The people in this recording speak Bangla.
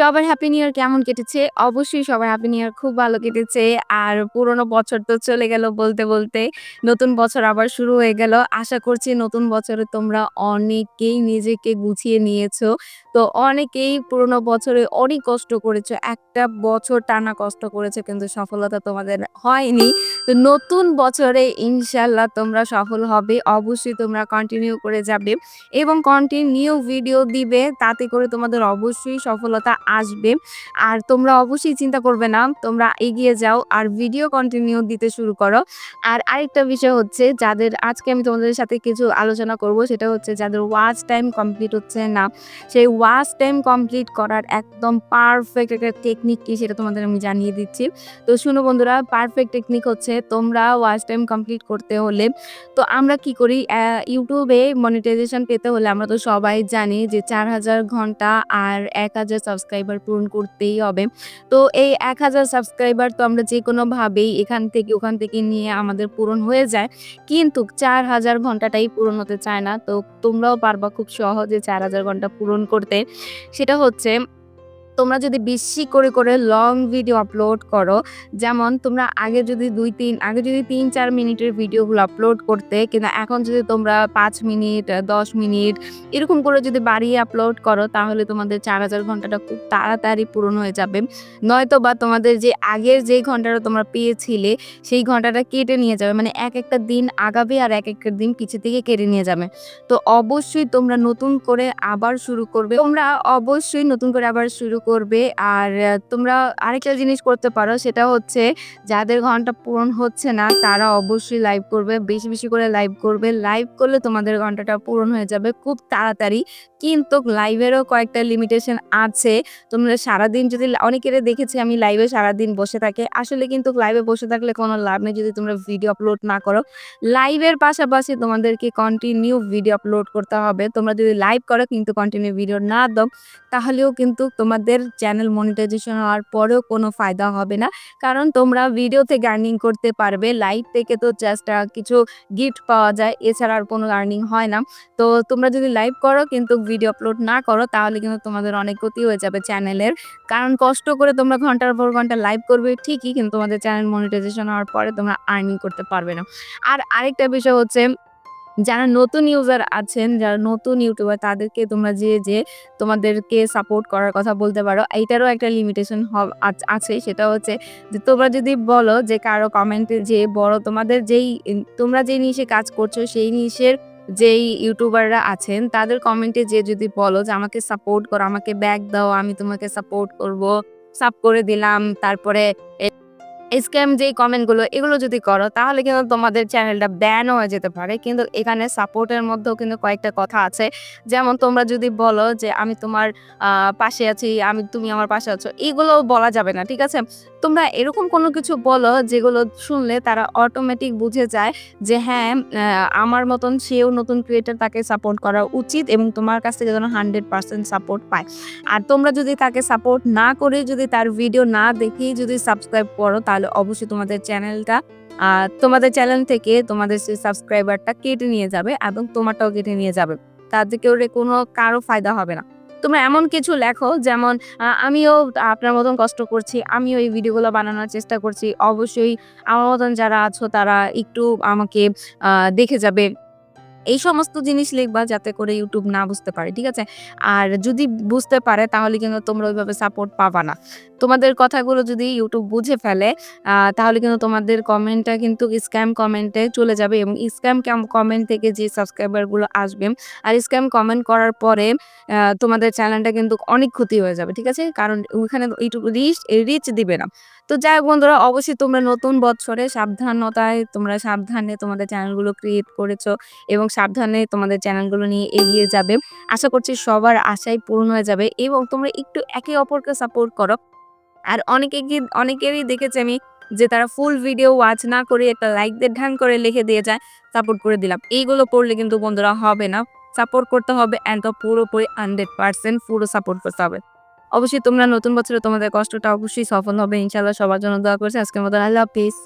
সবার হ্যাপি নিউ ইয়ার কেমন কেটেছে? অবশ্যই সবার হ্যাপি নিউ ইয়ার খুব ভালো কেটেছে। আর পুরোনো বছর তো চলে গেল বলতে, বলতে। নতুন বছর আবার শুরু হয়ে গেল। আশা করছি নতুন বছরে তোমরা অনেকেই নিজেকে গুছিয়ে নিয়েছো। তো অনেকেই পুরোনো বছরে অনেক কষ্ট করেছ। একটা বছর টানা কষ্ট করেছ কিন্তু সফলতা তোমাদের হয়নি। তো নতুন বছরে ইনশাল্লাহ তোমরা সফল হবে। অবশ্যই তোমরা কন্টিনিউ করে যাবে এবং কন্টিনিউ ভিডিও দিবে। তাতে করে তোমাদের অবশ্যই সফলতা আসবে। আর তোমরা অবশ্যই চিন্তা করবে না। তোমরা এগিয়ে যাও আর ভিডিও কন্টিনিউ দিতে শুরু করো। আর আরেকটা বিষয় হচ্ছে, যাদের আজকে আমি তোমাদের সাথে কিছু আলোচনা করব, সেটা হচ্ছে যাদের ওয়াচ টাইম কমপ্লিট হচ্ছে না। সেই ওয়াচ টাইম কমপ্লিট করার একদম পারফেক্ট একটা টেকনিক কি সেটা তোমাদের আমি জানিয়ে দিচ্ছি। তো শুনো বন্ধুরা পারফেক্ট টেকনিক হচ্ছে তোমরা ওয়াচ টাইম কমপ্লিট করতে হলে, তো আমরা কি করি ইউটিউবে মনিটাইজেশন পেতে হলে আমরা তো সবাই জানি যে ৪০০০ ঘণ্টা আর ১০০০ সাবস্ক্রাইবার পূরণ করতেই হবে। তো এই ১০০০ সাবস্ক্রাইবার তো আমরা যে কোনোভাবেই এখান থেকে ওখান থেকে নিয়ে আমাদের পূরণ হয়ে যায়। কিন্তু ৪০০০ ঘন্টাটাই পূরণ হতে চায় না। তো তোমরাও পারবা খুব সহজে ৪০০০ ঘণ্টা পূরণ করতে। সেটা হচ্ছে তোমরা যদি বেশি করে, করে লং ভিডিও আপলোড করো, যেমন তোমরা আগে যদি ২-৩ আগে যদি ৩-৪ মিনিটের ভিডিওগুলো আপলোড করতে কিন্তু এখন যদি তোমরা পাঁচ মিনিট, ১০ মিনিট এরকম করে যদি বাড়িয়ে আপলোড করো তাহলে তোমাদের ৪০০০ ঘন্টাটা খুব তাড়াতাড়ি পূরণ হয়ে যাবে। নয়তো বা তোমাদের যে আগের যেই ঘন্টাটা তোমরা পেয়েছিলে সেই ঘন্টাটা কেটে নিয়ে যাবে। মানে এক একটা দিন আগাবে আর এক একটা দিন পিছে থেকে কেটে নিয়ে যাবে। তো অবশ্যই তোমরা নতুন করে আবার শুরু করবে। তোমরা অবশ্যই নতুন করে আবার শুরু করবে। আর তোমরা আরেকটা জিনিস করতে পারো সেটা হচ্ছে যাদের ঘণ্টা পূরণ হচ্ছে না তারা অবশ্যই লাইভ করবে। বেশি, বেশি করে লাইভ করবে। লাইভ করলে তোমাদের ঘন্টাটা পূরণ হয়ে যাবে খুব তাড়াতাড়ি। কিন্তু লাইভেরও কয়েকটা লিমিটেশন আছে। তোমরা সারাদিন যদি অনেকের দেখেছি আমি লাইভে সারাদিন বসে থাকে। আসলে কিন্তু লাইভে বসে থাকলে কোনো লাভ নেই যদি তোমরা ভিডিও আপলোড না করো। লাইভের পাশাপাশি তোমাদেরকে কন্টিনিউ ভিডিও আপলোড করতে হবে। তোমরা যদি লাইভ করো কিন্তু কন্টিনিউ ভিডিও না দাও তাহলেও কিন্তু তোমাদের চ্যানেল মনিটাইজেশন হওয়ার পরেও কোনো ফায়দা হবে না। কারণ তোমরা ভিডিও থেকে আর্নিং করতে পারবে। লাইভ থেকে তো জাস্ট কিছু গিফট পাওয়া যায়। এছাড়া আর কোনো আর্নিং হয় না। তো তোমরা যদি লাইভ করো কিন্তু ভিডিও আপলোড না করো, তাহলে কিন্তু তোমাদের অনেক ক্ষতি হয়ে যাবে চ্যানেলের। কারণ কষ্ট করে তোমরা ঘণ্টার পর ঘণ্টা লাইভ করবে ঠিকই, কিন্তু তোমাদের চ্যানেল মনিটাইজেশন হওয়ার পরে তোমরা আর্নিং করতে পারবে না। আর আরেকটা বিষয় হচ্ছে যারা নতুন ইউজার আছেন, যারা নতুন ইউটিউবার তাদেরকে তোমরা যেয়ে, যেয়ে তোমাদেরকে সাপোর্ট করার কথা বলতে পারো। এইটারও একটা লিমিটেশন আছে সেটা হচ্ছে যে তোমরা যদি বলো যে কারও কমেন্টে যেয়ে বলো তোমাদের যেই তোমরা যেই নিশে কাজ করছ সেই নিশের যেই ইউটিউবাররা আছেন তাদের কমেন্টে যেয়ে যদি বলো যে আমাকে সাপোর্ট করো, আমাকে ব্যাক দাও, আমি তোমাকে সাপোর্ট করব। সাব করে দিলাম। তারপরে স্ক্যাম যেই কমেন্টগুলো এগুলো যদি করো তাহলে কিন্তু তোমাদের চ্যানেলটা ব্যানও হয়ে যেতে পারে। কিন্তু এখানে সাপোর্টের মধ্যেও কিন্তু কয়েকটা কথা আছে। যেমন তোমরা যদি বলো যে আমি তোমার পাশে আছি, আমি তুমি আমার পাশে আছো। এগুলো বলা যাবে না। ঠিক আছে? তোমরা এরকম কোনো কিছু বলো যেগুলো শুনলে তারা অটোমেটিক বুঝে যায় যে হ্যাঁ, আমার মতন সেও নতুন ক্রিয়েটার তাকে সাপোর্ট করা উচিত এবং তোমার কাছ থেকে যেন 100% সাপোর্ট পায়। আর তোমরা যদি তাকে সাপোর্ট না করে যদি তার ভিডিও না দেখেই যদি সাবস্ক্রাইব করো তাহলে অবশ্যই তোমাদের চ্যানেলটা তোমাদের চ্যানেল থেকে তোমাদের সেই সাবস্ক্রাইবারটা কেটে নিয়ে যাবে এবং তোমারটাও কেটে নিয়ে যাবে। তাতে কেউ কোনো কারও ফায়দা হবে না। তোমরা এমন কিছু লেখো যেমন আমিও আপনার মতন কষ্ট করছি। আমিও এই ভিডিওগুলো বানানোর চেষ্টা করছি। অবশ্যই আমার মতন যারা আছো তারা একটু আমাকে দেখে যাবে। এই সমস্ত জিনিস লিখবা যাতে করে ইউটিউব না বুঝতে পারে। ঠিক আছে? আর যদি বুঝতে পারে, তাহলে কিন্তু তোমরা ওইভাবে সাপোর্ট পাবা না। তোমাদের কথাগুলো যদি ইউটিউব বুঝে ফেলে তাহলে কিন্তু তোমাদের কমেন্টটা কিন্তু স্ক্যাম কমেন্টে চলে যাবে এবং স্ক্যাম ক্যাম কমেন্ট থেকে যে সাবস্ক্রাইবারগুলো আসবে, আর স্ক্যাম কমেন্ট করার পরে তোমাদের চ্যানেলটা কিন্তু অনেক ক্ষতি হয়ে যাবে। ঠিক আছে? কারণ ওইখানে ইউটিউব রিচ রিচ দিবে না। তো যাই হোক বন্ধুরা, অবশ্যই তোমরা নতুন বৎসরে সাবধানতায়, তোমরা সাবধানে তোমাদের চ্যানেলগুলো ক্রিয়েট করেছ এবং সাবধানে তোমাদের চ্যানেলগুলো নিয়ে এগিয়ে যাবে। আশা করছি সবার আশাই পূরণ হয়ে যাবে এবং তোমরা একটু একে অপরকে সাপোর্ট করো। আর অনেকে কি অনেকেরই দেখেছি আমি যে তারা ফুল ভিডিও ওয়াচ না করে একটা লাইক দিয়ে ঢাং করে লিখে দিয়ে যায়, সাপোর্ট করে দিলাম। এইগুলো পড়লে কিন্তু বন্ধুরা হবে না। সাপোর্ট করতে হবে অ্যান্ড পুরোপুরি 100% পুরো সাপোর্ট করতে হবে। অবশ্যই তোমরা নতুন বছরে তোমাদের কষ্টটা অবশ্যই সফল হবে। ইনশাআল্লাহ সবার জন্য দোয়া করছি। আজকের মতো আল্লাহ হাফেজ।